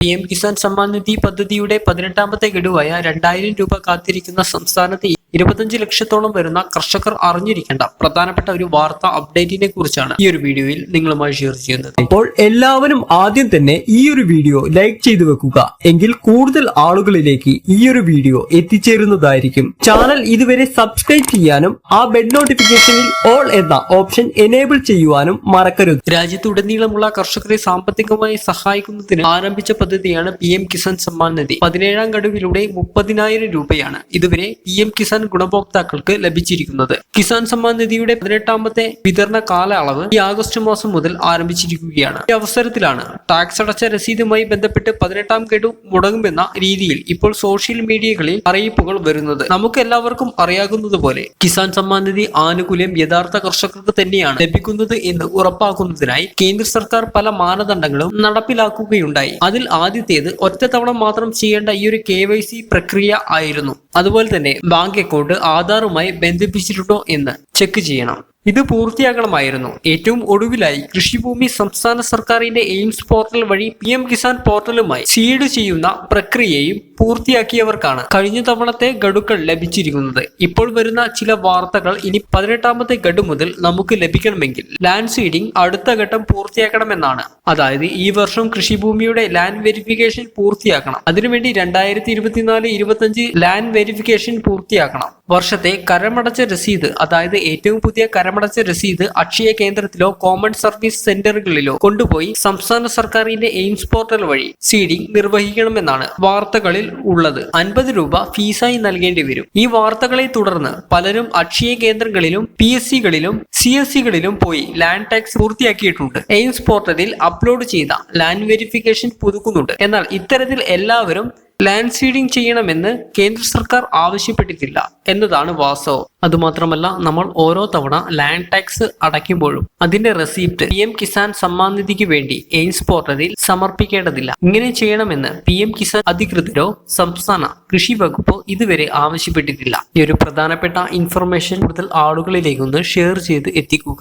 P M Kisan Samman Nidhi പദ്ധതിയുടെ പതിനെട്ടാമത്തെ ഗഡുവായ രണ്ടായിരം രൂപ കാത്തിരിക്കുന്ന സംസ്ഥാനത്തെ ഇരുപത്തഞ്ച് ലക്ഷത്തോളം വരുന്ന കർഷകർ അറിഞ്ഞിരിക്കേണ്ട പ്രധാനപ്പെട്ട ഒരു വാർത്ത അപ്ഡേറ്റിനെ കുറിച്ചാണ് ഈ ഒരു വീഡിയോയിൽ നിങ്ങളുമായി ഷെയർ ചെയ്യുന്നത്. അപ്പോൾ എല്ലാവരും ആദ്യം തന്നെ ഈ ഒരു വീഡിയോ ലൈക്ക് ചെയ്തു വെക്കുക. എങ്കിൽ കൂടുതൽ ആളുകളിലേക്ക് ഈ ഒരു വീഡിയോ എത്തിച്ചേരുന്നതായിരിക്കും. ചാനൽ ഇതുവരെ സബ്സ്ക്രൈബ് ചെയ്യാനും ആ ബെഡ് നോട്ടിഫിക്കേഷനിൽ ഓൾ എന്ന ഓപ്ഷൻ എനേബിൾ ചെയ്യുവാനും മറക്കരുത്. രാജ്യത്തുടനീളമുള്ള കർഷകരെ സാമ്പത്തികമായി സഹായിക്കുന്നതിന് ആരംഭിച്ച പദ്ധതിയാണ് പി എം കിസാൻ സമ്മാൻ നിധി. പതിനേഴാം ഗഡുവിലൂടെ മുപ്പതിനായിരം രൂപയാണ് ഇതുവരെ പി എം കിസാൻ ഗുണഭോക്താക്കൾക്ക് ലഭിച്ചിരിക്കുന്നത്. കിസാൻ സമ്മാൻ നിധിയുടെ പതിനെട്ടാമത്തെ വിതരണ കാലയളവ് ഈ ആഗസ്റ്റ് മാസം മുതൽ ആരംഭിച്ചിരിക്കുകയാണ്. ഈ അവസരത്തിലാണ് ടാക്സ് അടച്ച രസീതുമായി ബന്ധപ്പെട്ട് പതിനെട്ടാം ഗഡു മുടങ്ങുമെന്ന രീതിയിൽ ഇപ്പോൾ സോഷ്യൽ മീഡിയകളിൽ അറിയിപ്പുകൾ വരുന്നത് നമുക്ക് എല്ലാവർക്കും അറിയാകുന്നതുപോലെ കിസാൻ സമ്മാൻ നിധി ആനുകൂല്യം യഥാർത്ഥ കർഷകർക്ക് തന്നെയാണ് ലഭിക്കുന്നത് എന്ന് ഉറപ്പാക്കുന്നതിനായി കേന്ദ്ര സർക്കാർ പല മാനദണ്ഡങ്ങളും നടപ്പിലാക്കുകയുണ്ടായി. അതിൽ ആദ്യത്തേത് ഒറ്റത്തവണ മാത്രം ചെയ്യേണ്ട ഈ ഒരു കെ പ്രക്രിയ ആയിരുന്നു. അതുപോലെ തന്നെ ബാങ്ക് അക്കൗണ്ട് ആധാറുമായി ബന്ധിപ്പിച്ചിട്ടുണ്ടോ എന്ന് ചെക്ക് ചെയ്യണം. ഇത് പൂർത്തിയാക്കണമായിരുന്നു. ഏറ്റവും ഒടുവിലായി കൃഷിഭൂമി സംസ്ഥാന സർക്കാരിന്റെ എയിംസ് പോർട്ടൽ വഴി പി എം കിസാൻ പോർട്ടലുമായി സീഡ് ചെയ്യുന്ന പ്രക്രിയയും പൂർത്തിയാക്കിയവർക്കാണ് കഴിഞ്ഞ തവണത്തെ ഗഡുക്കൾ ലഭിച്ചിരിക്കുന്നത്. ഇപ്പോൾ വരുന്ന ചില വാർത്തകൾ ഇനി പതിനെട്ടാമത്തെ ഗഡു മുതൽ നമുക്ക് ലഭിക്കണമെങ്കിൽ ലാൻഡ് സീഡിംഗ് അടുത്ത ഘട്ടം പൂർത്തിയാക്കണമെന്നാണ്. അതായത് ഈ വർഷം കൃഷിഭൂമിയുടെ ലാൻഡ് വെരിഫിക്കേഷൻ പൂർത്തിയാക്കണം. അതിനുവേണ്ടി രണ്ടായിരത്തി ഇരുപത്തിനാല് ഇരുപത്തഞ്ച് ലാൻഡ് വെരിഫിക്കേഷൻ പൂർത്തിയാക്കണം. വർഷത്തെ കരമടച്ച രസീത് അതായത് ഏറ്റവും പുതിയ കരമടച്ച രസീത് അക്ഷയ കേന്ദ്രത്തിലോ കോമൺ സർവീസ് സെന്ററുകളിലോ കൊണ്ടുപോയി സംസ്ഥാന സർക്കാരിന്റെ എയിംസ് പോർട്ടൽ വഴി സീഡിംഗ് നിർവഹിക്കണമെന്നാണ് വാർത്തകളിൽ ഉള്ളത്. അൻപത് രൂപ ഫീസായി നൽകേണ്ടി വരും. ഈ വാർത്തകളെ തുടർന്ന് പലരും അക്ഷയ കേന്ദ്രങ്ങളിലും പി എസ് സികളിലും സി എസ് സികളിലും പോയി ലാൻഡ് ടാക്സ് പൂർത്തിയാക്കിയിട്ടുണ്ട്. എയിംസ് പോർട്ടലിൽ അപ്ലോഡ് ചെയ്ത ലാൻഡ് വെരിഫിക്കേഷൻ പുതുക്കുന്നുണ്ട്. എന്നാൽ ഇത്തരത്തിൽ എല്ലാവരും ലാൻഡ് സീഡിംഗ് ചെയ്യണമെന്ന് കേന്ദ്ര സർക്കാർ ആവശ്യപ്പെട്ടിട്ടില്ല എന്നതാണ് വാസ്തവം. അതുമാത്രമല്ല നമ്മൾ ഓരോ തവണ ലാൻഡ് ടാക്സ് അടയ്ക്കുമ്പോഴും അതിന്റെ receipt P M Kisan Samman നിധിക്ക് വേണ്ടി എയിംസ് പോർട്ടലിൽ സമർപ്പിക്കേണ്ടതില്ല. ഇങ്ങനെ ചെയ്യണമെന്ന് പി എം കിസാൻ അധികൃതരോ സംസ്ഥാന കൃഷി വകുപ്പോ ഇതുവരെ ആവശ്യപ്പെട്ടിട്ടില്ല. ഈ ഒരു പ്രധാനപ്പെട്ട ഇൻഫർമേഷൻ കൂടുതൽ ആളുകളിലേക്കൊന്ന് ഷെയർ ചെയ്ത് എത്തിക്കുക.